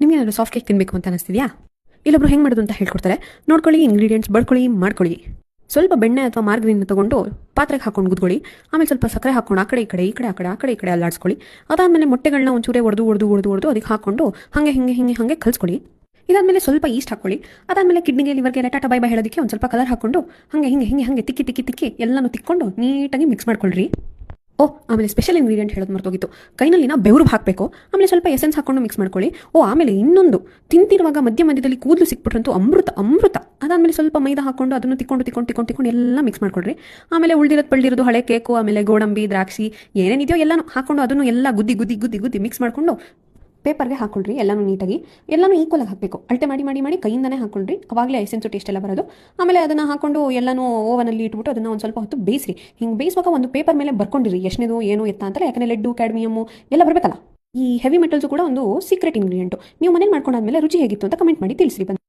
ನಿಮಗೇನಾದ್ರು soft cake ತಿನ್ನಬೇಕು ಅಂತ ಅನಿಸ್ತಿದ್ಯಾ? ಇಲ್ಲೊಬ್ರು ಹೆಂಗೆ ಮಾಡೋದು ಅಂತ ಹೇಳ್ಕೊಡ್ತಾರೆ. ನೋಡ್ಕೊಳ್ಳಿ ಇಂಗ್ರೀಡಿಯೆಂಟ್ಸ್ ಬಡ್ಕೊಳ್ಳಿ ಮಾಡ್ಕೊಳ್ಳಿ. ಸ್ವಲ್ಪ ಬೆಣ್ಣೆ ಅಥವಾ ಮಾರ್ಗರಿನ ತಗೊಂಡು ಪಾತ್ರೆಗೆ ಹಾಕೊಂಡು ಗುದ್ಕೊಳ್ಳಿ. ಆಮೇಲೆ ಸ್ವಲ್ಪ ಸಕ್ಕರೆ ಹಾಕೊಂಡು ಆ ಕಡೆ, ಈ ಕಡೆ ಈ ಕಡೆ, ಆ ಕಡೆ ಆ ಕಡೆ, ಈ ಕಡೆ ಅಲ್ಲಾಡಿಸ್ಕೊಳ್ಳಿ. ಅದಾದಮೇಲೆ ಮೊಟ್ಟೆಗಳನ್ನ ಒಂಚೂರೇ ಒಡೆದು ಒಡೆದು ಒಡೆದು ಒಡೆದು ಅದಕ್ಕೆ ಹಾಕೊಂಡು ಹಾಗೆ, ಹಿಂಗೆ ಹಿಂಗೆ, ಹಾಗೆ ಕಲಿಸ್ಕೊಳ್ಳಿ. ಇದಾದಮೇಲೆ ಸ್ವಲ್ಪ ಈಸ್ಟ್ ಹಾಕೊಳ್ಳಿ ಅದಾದಮೇಲೆ ಕಿಡ್ನಿಗೆ ಲಿವರ್ಗೆ ಟಾಟಾ ಬೈ ಬೈ ಹೇಳೋದಕ್ಕೆ ಒಂದು ಸ್ವಲ್ಪ ಕಲರ್ ಹಾಕೊಂಡು ಹಾಗೆ, ಹಿಂಗೆ ಹಿಂಗೆ, ಹಾಗೆ ತಿಕ್ಕಿ ತಿಕ್ಕಿ ತಿಕ್ಕಿ ಎಲ್ಲನೂ ತಿಕ್ಕೊಂಡು ನೀಟಾಗಿ ಮಿಕ್ಸ್ ಮಾಡ್ಕೊಳ್ರಿ. ಓ, ಆಮೇಲೆ ಸ್ಪೆಷಲ್ ಇಂಗ್ರೀಡಿಯೆಂಟ್ ಹೇಳೋದು ಮರ್ತೋಗಿತ್ತು. ಕೈನಲ್ಲಿ ನಾ ಬೆವರು ಹಾಕಬೇಕು. ಆಮೇಲೆ ಸ್ವಲ್ಪ ಎಸೆನ್ಸ್ ಹಾಕೊಂಡು ಮಿಕ್ಸ್ ಮಾಡ್ಕೊಳ್ಳಿ. ಓ, ಆಮೇಲೆ ಇನ್ನೊಂದು. ತಿಂತಿರುವಾಗ ಮಧ್ಯ ಮಧ್ಯದಲ್ಲಿ ಕೂದಲು ಸಿಕ್ಬಿಟ್ರಂತೂ ಅಮೃತ ಅಮೃತ. ಅದಾದಮೇಲೆ ಸ್ವಲ್ಪ ಮೈದಾ ಹಾಕೊಂಡು ಅದನ್ನು ತಿಕ್ಕೊಂಡು ತಿಕ್ಕೊಂಡು ತಿಕ್ಕೊಂಡು ತಿಕ್ಕೊಂಡು ಎಲ್ಲ ಮಿಕ್ಸ್ ಮಾಡ್ಕೊಳ್ರಿ. ಆಮೇಲೆ ಉಳಿದಿರೋದು ಪಳ್ಳಿರೋದು ಹಳೆ ಕೇಕು ಆಮೇಲೆ ಗೋಡಂಬಿ, ದ್ರಾಕ್ಷಿ ಏನೇನಿದೆಯೋ ಎಲ್ಲನೂ ಹಾಕೊಂಡು ಅದನ್ನು ಎಲ್ಲ ಗುದ್ದಿ ಗುದ್ದಿ ಗುದ್ದಿ ಗುದ್ದಿ ಮಿಕ್ಸ್ ಮಾಡ್ಕೊಂಡು ಪೇಪರ್ಗೆ ಹಾಕೊಳ್ರಿ ಎಲ್ಲನೂ ನೀಟಾಗಿ, ಎಲ್ಲನೂ ಈಕ್ವಲ್ ಆಗಿ ಹಾಕಬೇಕು. ಅಳತೆ ಮಾಡಿ ಮಾಡಿ ಮಾಡಿ ಕೈಯಿಂದನೇ ಹಾಕೊಳ್ರಿ ಅವಾಗಲೇ ಎಸೆನ್ಸು ಟೇಸ್ಟ್ ಎಲ್ಲ ಬರೋದು? ಆಮೇಲೆ ಅದನ್ನು ಹಾಕೊಂಡು ಎಲ್ಲನೂ ಓವನಲ್ಲಿ ಇಟ್ಬಿಟ್ಟು ಅದನ್ನು ಒಂದು ಸ್ವಲ್ಪ ಹೊತ್ತು ಬೇಯಿಸ್ರಿ. ಹಿಂಗೆ ಬೇಯಿಸುವಾಗ ಒಂದು ಪೇಪರ್ ಮೇಲೆ ಬರ್ಕೊಂಡಿರಿ. ಎಷ್ಟನೇದು, ಏನು, ಎತ್ತ ಅಂತ ಯಾಕಂದರೆ ಲೆಡ್ಡು ಕ್ಯಾಡ್ಮಿಯಮ್ಮು ಎಲ್ಲ ಬರಬೇಕಲ್ಲ? ಈ ಹೆವಿ ಮೆಟಲ್ಸು ಕೂಡ ಒಂದು ಸೀಕ್ರೆಟ್ ಇಂಗ್ರೀಡಿಯೆಂಟು ನೀವು ಮನೇಲಿ ಮಾಡ್ಕೊಂಡಾದ್ಮೇಲೆ ರುಚಿ ಹೇಗಿತ್ತು ಅಂತ ಕಮೆಂಟ್ ಮಾಡಿ ತಿಳಿಸಿ ಬನ್ನಿ